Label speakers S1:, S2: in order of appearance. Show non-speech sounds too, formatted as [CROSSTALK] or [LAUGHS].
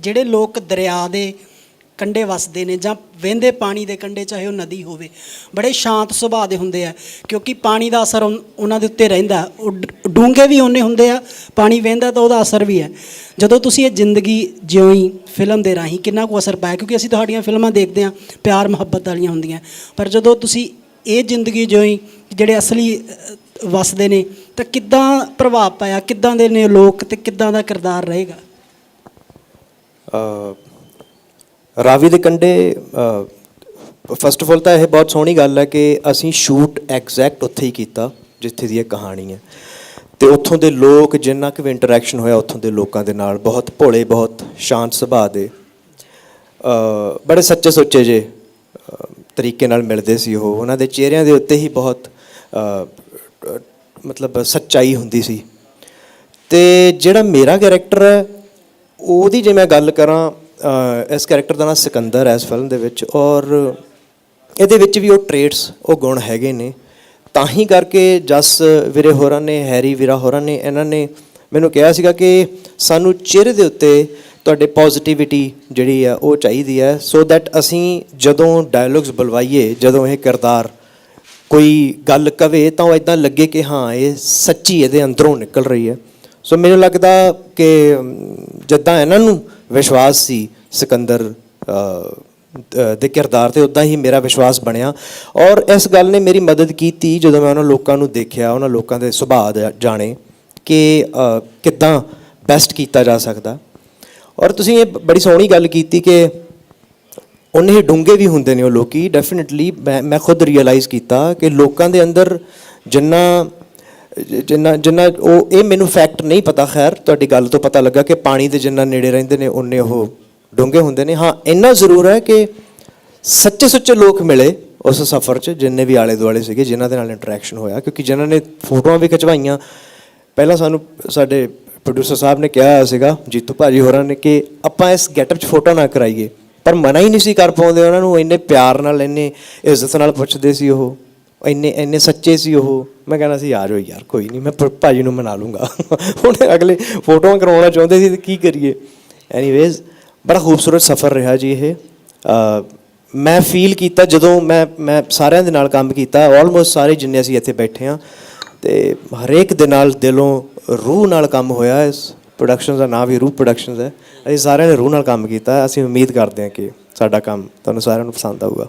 S1: ਜਿਹੜੇ ਲੋਕ ਦਰਿਆ ਦੇ ਕੰਢੇ ਵਸਦੇ ਨੇ ਜਾਂ ਵਹਿੰਦੇ ਪਾਣੀ ਦੇ ਕੰਢੇ ਚਾਹੇ ਉਹ ਨਦੀ ਹੋਵੇ ਬੜੇ ਸ਼ਾਂਤ ਸੁਭਾਅ ਦੇ ਹੁੰਦੇ ਆ ਕਿਉਂਕਿ ਪਾਣੀ ਦਾ ਅਸਰ ਉਨ- ਉਹਨਾਂ ਦੇ ਉੱਤੇ ਰਹਿੰਦਾ ਉਹ ਡੂੰਘੇ ਵੀ ਉਹਨੇ ਹੁੰਦੇ ਆ ਪਾਣੀ ਵਹਿੰਦਾ ਤਾਂ ਉਹਦਾ ਅਸਰ ਵੀ ਹੈ। ਜਦੋਂ ਤੁਸੀਂ ਇਹ ਜ਼ਿੰਦਗੀ ਜਿਉਈ ਫਿਲਮ ਦੇ ਰਾਹੀਂ ਕਿੰਨਾ ਕੁ ਅਸਰ ਪਾਇਆ ਕਿਉਂਕਿ ਅਸੀਂ ਤੁਹਾਡੀਆਂ ਫਿਲਮਾਂ ਦੇਖਦੇ ਹਾਂ ਪਿਆਰ ਮੁਹੱਬਤ ਵਾਲੀਆਂ ਹੁੰਦੀਆਂ ਪਰ ਜਦੋਂ ਤੁਸੀਂ ਇਹ ਜ਼ਿੰਦਗੀ ਜਿਉਈ ਜਿਹੜੇ ਅਸਲੀ ਅ, ਵਸਦੇ ਨੇ ਤਾਂ ਕਿੱਦਾਂ ਪ੍ਰਭਾਵ ਪਾਇਆ ਕਿੱਦਾਂ ਦੇ ਨੇ ਲੋਕ ਤੇ ਕਿੱਦਾਂ ਦਾ ਕਿਰਦਾਰ ਰਹੇਗਾ?
S2: ਰਾਵੀ ਦੇ ਕੰਢੇ ਫਸਟ ਆਫ ਆਲ ਤਾਂ ਇਹ ਬਹੁਤ ਸੋਹਣੀ ਗੱਲ ਹੈ ਕਿ ਅਸੀਂ ਸ਼ੂਟ ਐਗਜ਼ੈਕਟ ਉੱਥੇ ਹੀ ਕੀਤਾ, ਜਿੱਥੇ ਦੀ ਇਹ ਕਹਾਣੀ ਹੈ। ਤੇ ਉੱਥੋਂ ਦੇ ਲੋਕ, ਜਿੰਨਾ ਕੁ ਵੀ ਇੰਟਰੈਕਸ਼ਨ ਹੋਇਆ ਉੱਥੋਂ ਦੇ ਲੋਕਾਂ ਦੇ ਨਾਲ, ਬਹੁਤ ਭੋਲੇ, ਬਹੁਤ ਸ਼ਾਂਤ ਸੁਭਾਅ ਦੇ। ਬੜੇ ਸੱਚੇ ਸੁੱਚੇ ਜੇ ਤਰੀਕੇ ਨਾਲ ਮਿਲਦੇ ਸੀ ਉਹ। ਉਹਨਾਂ ਦੇ ਚਿਹਰਿਆਂ ਦੇ ਉੱਤੇ ਹੀ ਬਹੁਤ ਮਤਲਬ ਸੱਚਾਈ ਹੁੰਦੀ ਸੀ। ਤੇ ਜਿਹੜਾ ਮੇਰਾ ਕੈਰੈਕਟਰ ਹੈ ਉਹਦੀ ਜੇ ਮੈਂ ਗੱਲ ਕਰਾਂ ਇਸ ਕੈਰੈਕਟਰ ਦਾ ਨਾਮ ਸਿਕੰਦਰ ਹੈ ਇਸ ਫਿਲਮ ਦੇ ਵਿੱਚ ਔਰ ਇਹਦੇ ਵਿੱਚ ਵੀ ਉਹ ਟ੍ਰੇਟਸ ਉਹ ਗੁਣ ਹੈਗੇ ਨੇ। ਤਾਂ ਹੀ ਕਰਕੇ ਜਸ ਵੀਰੇ ਹੋਰਾਂ ਨੇ, ਹੈਰੀ ਵੀਰਾ ਹੋਰਾਂ ਨੇ, ਇਹਨਾਂ ਨੇ ਮੈਨੂੰ ਕਿਹਾ ਸੀਗਾ ਕਿ ਸਾਨੂੰ ਚਿਹਰੇ ਦੇ ਉੱਤੇ ਤੁਹਾਡੇ ਪੋਜ਼ਿਟਿਵਿਟੀ ਜਿਹੜੀ ਆ, ਉਹ ਚਾਹੀਦੀ ਹੈ। ਸੋ ਦੈਟ ਅਸੀਂ ਜਦੋਂ ਡਾਇਲੌਗਸ ਬੁਲਵਾਈਏ, ਜਦੋਂ ਇਹ ਕਿਰਦਾਰ ਕੋਈ ਗੱਲ ਕਵੇ, ਤਾਂ ਉਹ ਇਦਾਂ ਲੱਗੇ ਕਿ ਹਾਂ, ਇਹ ਸੱਚੀ ਇਹਦੇ ਅੰਦਰੋਂ ਨਿਕਲ ਰਹੀ ਹੈ। ਸੋ ਮੈਨੂੰ ਲੱਗਦਾ ਕਿ ਜਿੱਦਾਂ ਇਹਨਾਂ ਨੂੰ ਵਿਸ਼ਵਾਸ ਸੀ ਸਿਕੰਦਰ ਦੇ ਕਿਰਦਾਰ ਤੇ ਉਦਾਂ ਹੀ ਮੇਰਾ ਵਿਸ਼ਵਾਸ ਬਣਿਆ। ਔਰ ਇਸ ਗੱਲ ਨੇ ਮੇਰੀ ਮਦਦ ਕੀਤੀ ਜਦੋਂ ਮੈਂ ਉਹਨਾਂ ਲੋਕਾਂ ਨੂੰ ਦੇਖਿਆ, ਉਹਨਾਂ ਲੋਕਾਂ ਦੇ ਸੁਭਾਅ ਜਾਣੇ ਕਿ ਕਿੱਦਾਂ ਬੈਸਟ ਕੀਤਾ ਜਾ ਸਕਦਾ। ਔਰ ਤੁਸੀਂ ਇਹ ਬੜੀ ਸੋਹਣੀ ਗੱਲ ਕੀਤੀ ਕਿ ਉਹਨੇ ਹੀ ਡੂੰਘੇ ਵੀ ਹੁੰਦੇ ਨੇ ਉਹ ਲੋਕੀ। ਡੈਫੀਨਿਟਲੀ ਮੈਂ ਖੁਦ ਰਿਅਲਾਈਜ਼ ਕੀਤਾ ਕਿ ਲੋਕਾਂ ਦੇ ਅੰਦਰ ਜਿੰਨਾ ਜਿੰਨਾ ਜਿੰਨਾ ਉਹ ਇਹ ਮੈਨੂੰ ਫੈਕਟ ਨਹੀਂ ਪਤਾ, ਖੈਰ, ਤੁਹਾਡੀ ਗੱਲ ਤੋਂ ਪਤਾ ਲੱਗਾ ਕਿ ਪਾਣੀ ਦੇ ਜਿੰਨਾ ਨੇੜੇ ਰਹਿੰਦੇ ਨੇ ਉਹਨੇ ਉਹ ਡੂੰਘੇ ਹੁੰਦੇ ਨੇ। ਹਾਂ, ਇੰਨਾ ਜ਼ਰੂਰ ਹੈ ਕਿ ਸੱਚੇ ਸੁੱਚੇ ਲੋਕ ਮਿਲੇ ਉਸ ਸਫ਼ਰ 'ਚ, ਜਿੰਨੇ ਵੀ ਆਲੇ ਦੁਆਲੇ ਸੀਗੇ, ਜਿਨ੍ਹਾਂ ਦੇ ਨਾਲ ਇੰਟਰੈਕਸ਼ਨ ਹੋਇਆ, ਕਿਉਂਕਿ ਜਿਨ੍ਹਾਂ ਨੇ ਫੋਟੋਆਂ ਵੀ ਖਿਚਵਾਈਆਂ। ਪਹਿਲਾਂ ਸਾਨੂੰ ਸਾਡੇ ਪ੍ਰੋਡਿਊਸਰ ਸਾਹਿਬ ਨੇ ਕਿਹਾ ਹੋਇਆ ਸੀਗਾ, ਜੀਤੂ ਭਾਜੀ ਹੋਰਾਂ ਨੇ ਕਿ ਆਪਾਂ ਇਸ ਗੈਟਅਪ 'ਚ ਫੋਟੋ ਨਾ ਕਰਾਈਏ। ਪਰ ਮਨਾ ਹੀ ਨਹੀਂ ਸੀ ਕਰ ਪਾਉਂਦੇ, ਉਹਨਾਂ ਨੂੰ ਇੰਨੇ ਪਿਆਰ ਨਾਲ, ਇੰਨੇ ਇੱਜ਼ਤ ਨਾਲ ਪੁੱਛਦੇ ਸੀ ਉਹ। ਇੰਨੇ ਇੰਨੇ ਸੱਚੇ ਸੀ ਉਹ। ਮੈਂ ਕਹਿੰਦਾ ਸੀ, ਆ ਜਾਓ ਯਾਰ, ਕੋਈ ਨਹੀਂ, ਮੈਂ ਭ- ਭਾਜੀ ਨੂੰ ਮਨਾ ਲੂੰਗਾ। [LAUGHS] ਹੁਣ ਅਗਲੇ ਫੋਟੋਆਂ ਕਰਵਾਉਣਾ ਚਾਹੁੰਦੇ ਸੀ, ਤੇ ਕੀ ਕਰੀਏ? ਐਨੀਵੇਜ਼ ਬੜਾ ਖੂਬਸੂਰਤ ਸਫ਼ਰ ਰਿਹਾ ਜੀ ਇਹ। ਮੈਂ ਫੀਲ ਕੀਤਾ ਜਦੋਂ ਮੈਂ ਮੈਂ ਸਾਰਿਆਂ ਦੇ ਨਾਲ ਕੰਮ ਕੀਤਾ ਆਲਮੋਸਟ ਸਾਰੇ ਜਿੰਨੇ ਅਸੀਂ ਇੱਥੇ ਬੈਠੇ ਆ ਤੇ ਹਰੇਕ ਦੇ ਨਾਲ ਦਿਲੋਂ ਰੂਹ ਨਾਲ ਕੰਮ ਹੋਇਆ। ਇਸ ਪ੍ਰੋਡਕਸ਼ਨ ਦਾ ਨਾਮ ਵੀ ਰੂਹ ਪ੍ਰੋਡਕਸ਼ਨਸ ਹੈ। ਅਸੀਂ ਸਾਰਿਆਂ ਨੇ ਰੂਹ ਨਾਲ ਕੰਮ ਕੀਤਾ। ਅਸੀਂ ਉਮੀਦ ਕਰਦੇ ਹਾਂ ਕਿ ਸਾਡਾ ਕੰਮ ਤੁਹਾਨੂੰ ਸਾਰਿਆਂ ਨੂੰ ਪਸੰਦ ਆਊਗਾ।